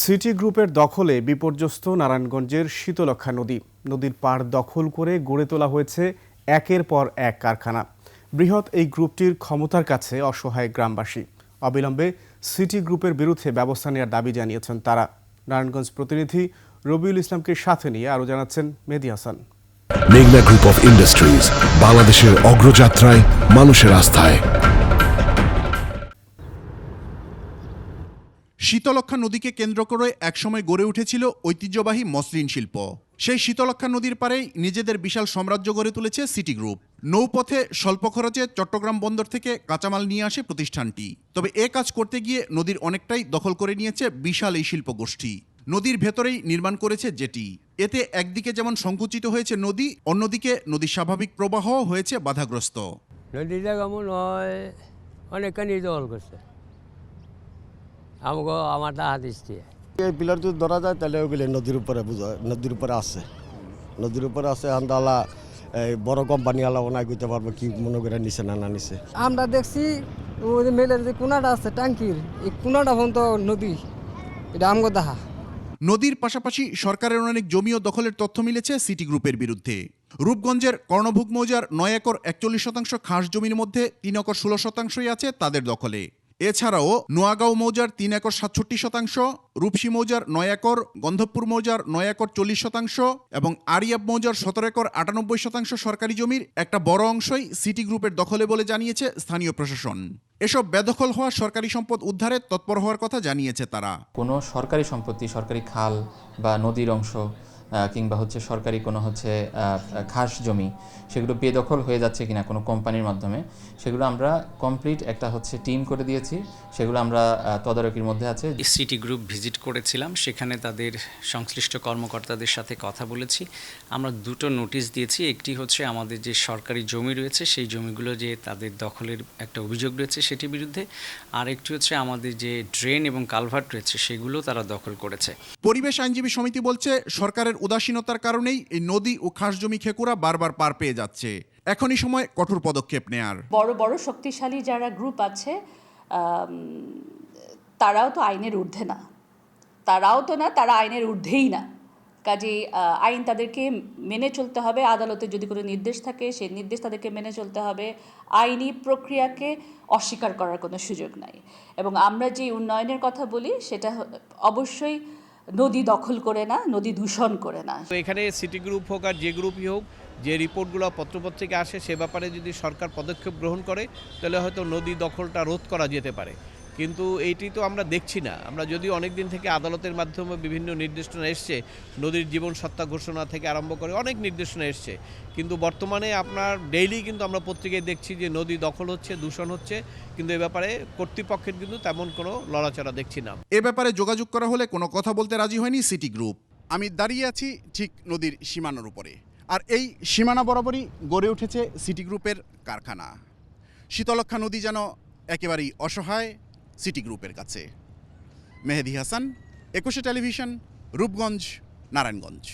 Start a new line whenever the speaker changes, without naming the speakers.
City গ্রুপের দখলে বিপর্যস্ত নারায়ণগঞ্জের শীতলক্ষা নদী। নদীর পাড় দখল করে গড়ে তোলা হয়েছে একের পর এক কারখানা। বৃহৎ এই গ্রুপটির ক্ষমতার কাছে অসহায় গ্রামবাসী। অবিলম্বে সিটি গ্রুপের বিরুদ্ধে ব্যবস্থা নেওয়ার দাবি জানিয়েছেন তারা। নারায়ণগঞ্জ প্রতিনিধি রবিউল ইসলামকে সাথে নিয়ে আরও জানাচ্ছেন মেহেদি হাসান।
মেঘনা গ্রুপ অফ ইন্ডাস্ট্রিজ, বাংলাদেশের অগ্রযাত্রায় মানুষের আস্থায়।
শীতলক্ষা নদীকে কেন্দ্র করে একসময় গড়ে উঠেছিল ঐতিহ্যবাহী মসলিন শিল্প। সেই শীতলক্ষা নদীর পারে নিজেদের বিশাল সাম্রাজ্য গড়ে তুলেছে সিটি গ্রুপ। নৌপথে স্বল্প খরচে চট্টগ্রাম বন্দর থেকে কাঁচামাল নিয়ে আসে প্রতিষ্ঠানটি। তবে এ কাজ করতে গিয়ে নদীর অনেকটাই দখল করে নিয়েছে বিশাল এই শিল্প গোষ্ঠী নদীর ভেতরেই নির্মাণ করেছে জেটি। এতে একদিকে যেমন সংকুচিত হয়েছে নদী, অন্যদিকে নদীর স্বাভাবিক প্রবাহ হয়েছে বাধাগ্রস্ত।
নদীটা কেমন হয়, অনেকখানি দখল করছে আমাকে আমার দা হাত ইস্তি
এই পিলার যদি ধরা যায় তাহলে ওগুলি নদীর উপরে বুঝা নদীর উপরে আছে। নদীর উপরে আছে আন্দালা এই বড় কোম্পানি আলা ওনায় কইতে পারব কি মনে করে নিছে না না নিছে।
আমরা দেখছি ওই যে মেলের যে কোনাটা আছে ট্যাঙ্কির এই কোনাটা পর্যন্ত নদী। এটা আমগো দাহা।
নদীর পাশাপাশি সরকারের অনেক জমিও দখলের তথ্য মিলেছে সিটি গ্রুপের বিরুদ্ধে। রূপগঞ্জের কর্ণভোগ মৌজার নয় একর একচল্লিশ শতাংশ খাস জমির মধ্যে তিন একর ষোলো শতাংশই আছে তাদের দখলে। এছাড়াও নোয়াগাঁও মৌজার তিন একর সাতষট্টি শতাংশ, রূপসী মৌজার নয় একর, গন্ধবপুর মৌজার নয় একর চল্লিশ শতাংশ এবং আরিয়াব মৌজার সতেরো একর আটানব্বই শতাংশ সরকারি জমির একটা বড় অংশই সিটি গ্রুপের দখলে বলে জানিয়েছে স্থানীয় প্রশাসন। এসব বেদখল হওয়া সরকারি সম্পদ উদ্ধারে তৎপর হওয়ার কথা জানিয়েছে তারা।
কোনো সরকারি সম্পত্তি, সরকারি খাল বা নদীর অংশ কিংবা হচ্ছে সরকারি কোনো হচ্ছে খাস জমি সেগুলো বেদখল হয়ে যাচ্ছে কিনা কোনো কোম্পানির মাধ্যমে সেগুলো আমরা কমপ্লিট একটা হচ্ছে টিম করে দিয়েছি। সেগুলো আমরা তদারকির মধ্যে আছে।
সিটি গ্রুপ ভিজিট করেছিলাম সেখানে তাদের সংশ্লিষ্ট কর্মকর্তাদের সাথে কথা বলেছি। আমরা দুটো নোটিশ দিয়েছি একটি হচ্ছে আমাদের যে সরকারি জমি রয়েছে সেই জমিগুলো যে তাদের দখলের একটা অভিযোগ রয়েছে সেটির বিরুদ্ধে আর একটি হচ্ছে আমাদের যে ড্রেন এবং কালভার্ট রয়েছে সেগুলো তারা দখল করেছে।
পরিবেশ আইনজীবী সমিতি বলছে সরকারের উদাসীনতার কারণেই এই নদী ও খাস জমি খেকুরা বারবার পার পেয়ে যাচ্ছে। এখনই সময় কঠোর পদক্ষেপ নেয়ার।
বড় বড় শক্তিশালী যারা গ্রুপ আছে তারাও তো আইনের ঊর্ধ্বে না। তারাও তো না তারা আইনের ঊর্ধ্বেই না। আহ, আইন তাদেরকে মেনে চলতে হবে। আদালতে যদি কোনো নির্দেশ থাকে সেই নির্দেশ তাদেরকে মেনে চলতে হবে। আইনি প্রক্রিয়াকে অস্বীকার করার কোনো সুযোগ নাই। এবং আমরা যে উন্নয়নের কথা বলি সেটা অবশ্যই নদী দখল করে না, নদী দূষণ করে না।
তো এখানে সিটি গ্রুপ হোক আর যে গ্রুপই হোক, যে রিপোর্টগুলো পত্রপত্রিকা আসে, সে ব্যাপারে যদি সরকার পদক্ষেপ গ্রহণ করে, তাহলে হয়তো নদী দখলটা রোধ করা যেতে পারে। কিন্তু এইটি তো আমরা দেখছি না। আমরা যদি অনেক দিন থেকে আদালতের মাধ্যমে বিভিন্ন নির্দেশনা এসছে, নদীর জীবন সত্তা ঘোষণা থেকে আরম্ভ করে অনেক নির্দেশনা এসছে। কিন্তু বর্তমানে আপনার ডেইলি কিন্তু আমরা পত্রিকায় দেখছি যে নদী দখল হচ্ছে, দূষণ হচ্ছে, কিন্তু এ ব্যাপারে কর্তৃপক্ষের কিন্তু তেমন কোনো লড়াচড়া দেখছি না।
এ ব্যাপারে যোগাযোগ করা হলে কোনো কথা বলতে রাজি হয়নি সিটি গ্রুপ। আমি দাঁড়িয়ে আছি ঠিক নদীর সীমানার উপরে। আর এই সীমানা বরাবরই গড়ে উঠেছে সিটি গ্রুপের কারখানা। শীতলক্ষা নদী যেন একেবারেই অসহায় সিটি গ্রুপের কাছে। মেহেদি হাসান একুশে টেলিভিশন রূপগঞ্জ নারায়ণগঞ্জ।